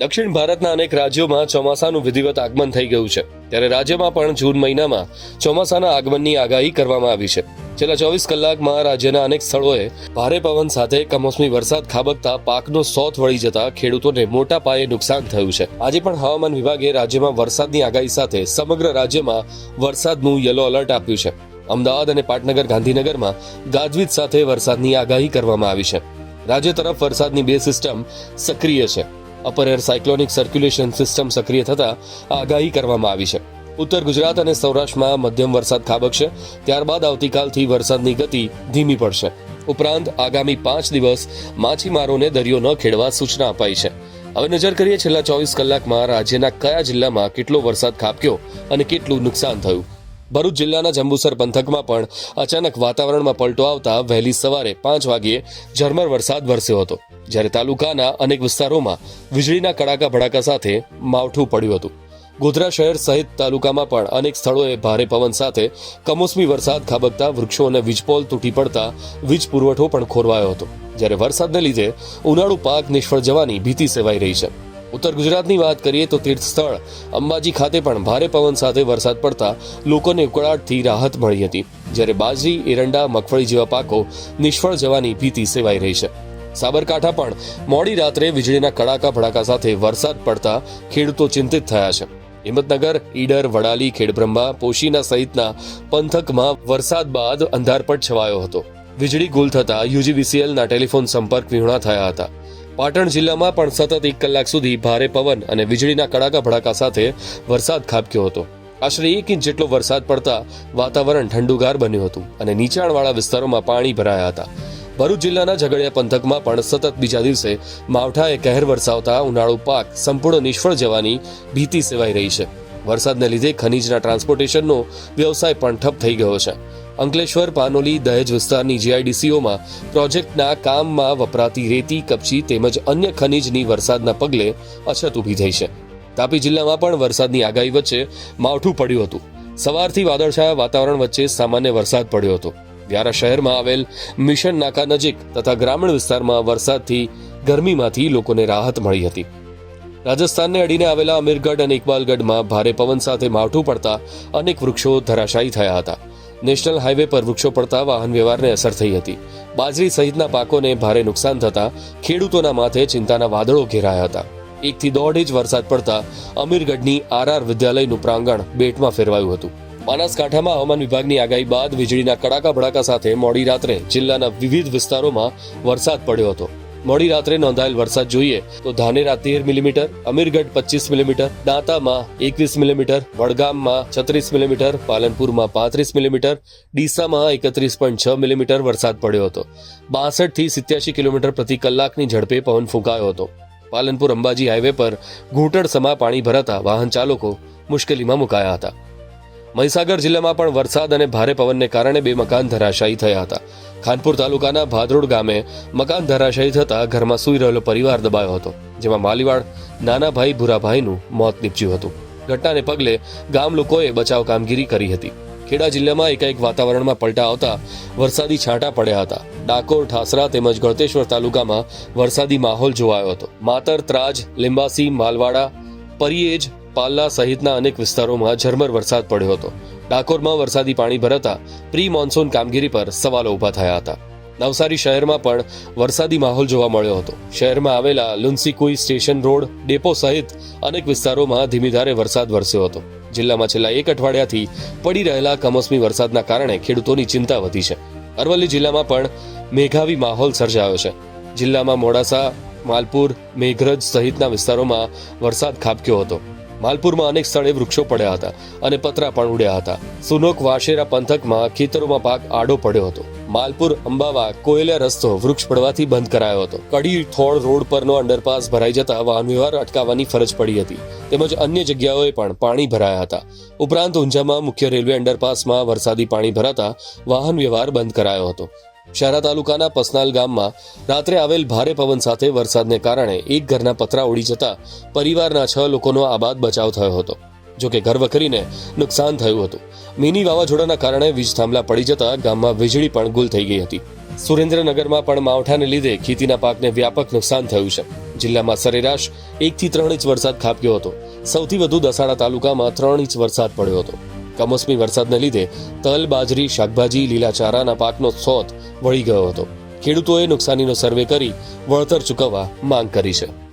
દક્ષિણ ભારતના અનેક રાજ્યોમાં ચોમાસાનું વિધિવત આગમન થઈ ગયું છે. ત્યારે રાજ્યમાં પણ જૂન મહિનામાં ચોમાસાના આગમનની આગાહી કરવામાં આવી છે. છેલ્લા ચોવીસ કલાકમાં રાજ્યના અનેક સ્થળોએ ભારે પવન સાથે કમોસમી વરસાદ ખાબકતા પાકનો સોથ વળી જતા ખેડૂતોને મોટા પાયે નુકસાન થયું છે. આજે પણ હવામાન વિભાગે રાજ્યમાં વરસાદની આગાહી સાથે સમગ્ર રાજ્યમાં વરસાદનું યલો એલર્ટ આપ્યું છે. અમદાવાદ અને પાટનગર ગાંધીનગરમાં ગાજવીજ સાથે વરસાદની આગાહી કરવામાં આવી છે. રાજ્ય તરફ વરસાદની બે સિસ્ટમ સક્રિય છે. Upper air cyclonic circulation system સક્રિય થતા આગાહી કરવામાં આવી છે. ઉત્તર ગુજરાત અને સૌરાષ્ટ્રમાં મધ્યમ વરસાદ ખાબકશે. ત્યારબાદ આવતીકાલથી વરસાદની ગતિ ધીમી પડશે. ઉપરાંત, આગામી પાંચ દિવસ માછીમારોને દરિયો ન ખેડવા સૂચના અપાઈ છે. હવે નજર કરીએ છેલ્લા ચોવીસ કલાકમાં રાજ્યના કયા જિલ્લામાં કેટલો વરસાદ ખાબક્યો અને કેટલું નુકસાન થયું? ભરૂચ જિલ્લાના જંબુસર પંથકમાં પણ અચાનક વાતાવરણમાં પલટો આવતા વહેલી સવારે પાંચ વાગ્યે ઝરમર વરસાદ વરસ્યો હતો, જ્યારે તાલુકાના અનેક વિસ્તારોમાં વીજળીના કડાકા ભડાકા સાથે માવઠું પડ્યું હતું. ગોધરા શહેર સહિત તાલુકામાં પણ અનેક સ્થળોએ ભારે પવન સાથે કમોસમી વરસાદ ખાબકતા વૃક્ષો અને વીજપોલ તૂટી પડતા વીજ પુરવઠો પણ ખોરવાયો હતો, જ્યારે વરસાદને લીધે ઉનાળુ પાક નિષ્ફળ જવાની ભીતિ સેવાઈ રહી છે. ઉત્તર ગુજરાતની વાત કરીએ તો તીર્થ સ્થળ અંબાજી ખાતે પણ ભારે પવન સાથે વરસાદ પડતા લોકોને ઉકળાટથી રાહત મળી હતી, જ્યારે બાજરી, એરંડા, મગફળી જેવા પાકો નિષ્ફળ જવાની ભીતિ સેવાઈ રહી છે. સાબરકાંઠા પણ મોડી રાત્રે વીજળીના કડાકા ભડાકા સાથે વરસાદ પડતા ખેડૂતો ચિંતિત થયા છે. હિંમતનગર, ઈડર, વડાલી, ખેડબ્રહ્મા, પોશીના સહિતના પંથકમાં વરસાદ બાદ અંધારપટ છવાયો હતો. વીજળી ગુલ થતા યુજીવીસીએલના ટેલિફોન સંપર્ક વિહોણા થયા હતા. પાટણ જિલ્લામાં પણ સતત એક કલાક સુધી ભારે પવન અને વીજળીના કડાકા ભડાકા સાથે વરસાદ ખાબક્યો હતો. આશરે એક ઇંચ જેટલો વરસાદ પડતા વાતાવરણ ઠંડુગાર બન્યું હતું અને નીચાણવાળા વિસ્તારોમાં પાણી ભરાયા હતા. ભરૂચ જિલ્લાના ઝઘડિયા પંથકમાં પણ સતત બીજા દિવસે માવઠાએ કહેર વરસાવતા ઉનાળુ પાક સંપૂર્ણ નિષ્ફળ જવાની ભીતિ સેવાઈ રહી છે. વરસાદને લીધે ખનીજના ટ્રાન્સપોર્ટેશનનો વ્યવસાય પણ ઠપ થઈ ગયો છે. અંકલેશ્વર, પાનોલી, દહેજ વિસ્તારની જીઆઈડીસીઓમાં પ્રોજેક્ટના કામમાં વપરાતી રેતી, કપચી તેમજ અન્ય ખનીજની વરસાદના પગલે અછત ઊભી થઈ છે. તાપી જિલ્લામાં પણ વરસાદની આગાહી વચ્ચે માવઠું પડ્યું હતું. સવારથી વાદળછાયા વાતાવરણ વચ્ચે સામાન્ય વરસાદ પડ્યો હતો. વ્યારા શહેરમાં આવેલ મિશન નાકા નજીક તથા ગ્રામીણ વિસ્તારમાં વરસાદથી ગરમીમાંથી લોકોને રાહત મળી હતી. રાજસ્થાનને અડીને આવેલા અમીરગઢ અને ઇકબાલગઢમાં ભારે પવન સાથે માવઠું પડતા અનેક વૃક્ષો ધરાશાયી થયા હતા. નેશનલ હાઈવે પર વૃક્ષો પડતા વાહન વ્યવહારને અસર થઈ હતી. બાજરી સહિતના પાકોને ભારે નુકસાન થતા ખેડૂતોના માથે ચિંતાના વાદળો ઘેરાયા હતા. એકથી દોઢ ઇંચ વરસાદ પડતા અમીરગઢની આરઆર વિદ્યાલયનું પ્રાંગણ બેટમાં ફેરવાયું હતું. બનાસકાંઠામાં હવામાન વિભાગની આગાહી બાદ વીજળીના કડાકા ભડાકા સાથે મોડી રાત્રે જિલ્લાના વિવિધ વિસ્તારોમાં વરસાદ પડ્યો હતો. મોડી રાત્રે નોંધાયેલ વરસાદ જોઈએ તો ધાનેરા તેર મિલીમીટર, અમીરગઢ પચીસ મિલીમીટર, દાંતામાં એકવીસ મિલીમીટર, વડગામમાં છત્રીસ મિલીમીટર, પાલનપુરમાં પાંત્રીસ મિલીમીટર, ડીસામાં એકત્રીસ પોઈન્ટ છ મિલીમીટર વરસાદ પડ્યો હતો. બાસઠથી સિત્યાસી કિલોમીટર પ્રતિ કલાકની ઝડપે પવન ફૂંકાયો હતો. પાલનપુર અંબાજી હાઈવે પર ઘૂંટણ સમા પાણી ભરાતા વાહન ચાલકો મુશ્કેલીમાં મુકાયા હતા. મહીસાગર જિલ્લામાં પણ વરસાદ અને ભારે પવનને કારણે બે મકાન ધરાશાયી થયા હતા. ખાનપુર તાલુકાના ભાદરોડ ગામે મકાન ધરાશાયી થતા ઘરમાં સૂઈ રહેલો પરિવાર દબાયો હતો, જેમાં માલીવાડ નાના ભાઈ ભૂરાભાઈનું મોત નીપજ્યું હતું. ઘટનાને પગલે ગામ લોકોએ બચાવ કામગીરી કરી હતી. ખેડા જિલ્લામાં એકાએક વાતાવરણમાં પલટા આવતા વરસાદી છાંટા પડ્યા હતા. ડાકોર, ઠાસરા તેમજ ગળતેશ્વર તાલુકામાં વરસાદી માહોલ જોવાયો હતો. માતર, ત્રાજ, લિંબાસી, માલવાડા, પરિયેજ પાલ્લા સહિતના અનેક વિસ્તારોમાં ઝરમર વરસાદ પડ્યો હતો. ડાકોરમાં વરસાદી પાણી ભરાતા પ્રી મોન્સૂન કામગીરી પર સવાલો ઊભા થયા હતા. નવસારી શહેરમાં પણ વરસાદી માહોલ જોવા મળ્યો હતો. શહેરમાં આવેલા લુન્સીકુઈ સ્ટેશન રોડ, ડેપો સહિત અનેક વિસ્તારોમાં ધીમીધારે વરસાદ વરસ્યો હતો. જિલ્લામાં છેલ્લા એક અઠવાડિયાથી પડી રહેલા કમોસમી વરસાદના કારણે ખેડૂતોની ચિંતા વધી છે. અરવલ્લી જિલ્લામાં પણ મેઘાવી માહોલ સર્જાયો છે. જિલ્લામાં મોડાસા, માલપુર, મેઘરજ સહિતના વિસ્તારોમાં વરસાદ ખાબક્યો હતો. માલપુરમાં અનેક સ્થળે વૃક્ષો પડ્યા હતા અને પતરા પણ ઉડ્યા હતા. સુનોક વાશેરા પંથકમાં ખેતરોમાં પાક આડો પડ્યો હતો. માલપુર, અંબાવા, કોયલા રસ્તો વૃક્ષ પડવાથી બંધ કરાયો હતો. કડી, થોળ રોડ પરનો અંડરપાસ ભરાઈ જતા વાહન વ્યવહાર અટકાવવાની ફરજ પડી હતી. તેમજ અન્ય જગ્યાઓએ પણ પાણી ભરાયા હતા. ઉપરાંત ઊંઝામાં મુખ્ય રેલવે અંડરપાસમાં વરસાદી પાણી ભરાતા વાહન વ્યવહાર બંધ કરાયો હતો. શહેરા તાલુકાના પસનાલ ગામમાં રાત્રે આવેલ ભારે પવન સાથે વરસાદને કારણે એક ઘરના પતરા ઉડી જતા પરિવારના છ લોકોનો આબાદ બચાવ થયો હતો, જો કે ઘર વખરીને નુકસાન થયું હતું. મિની વાવાઝોડાના કારણે વીજ થાંભલા પડી જતા ગામમાં વીજળી પણ ગુલ થઈ ગઈ હતી. સુરેન્દ્રનગરમાં પણ માવઠાને લીધે ખેતીના પાકને વ્યાપક નુકસાન થયું છે. જિલ્લામાં સરેરાશ એકથી ત્રણ ઇંચ વરસાદ ખાબક્યો હતો. સૌથી વધુ દસાડા તાલુકામાં ત્રણ ઇંચ વરસાદ પડ્યો હતો. કમોસમી વરસાદને લીધે તલ, બાજરી, શાકભાજી, લીલા ચારાના પાકનો સોત વળી ગયો હતો. ખેડૂતોએ નુકસાનીનો સર્વે કરી વળતર ચૂકવવા માંગ કરી છે.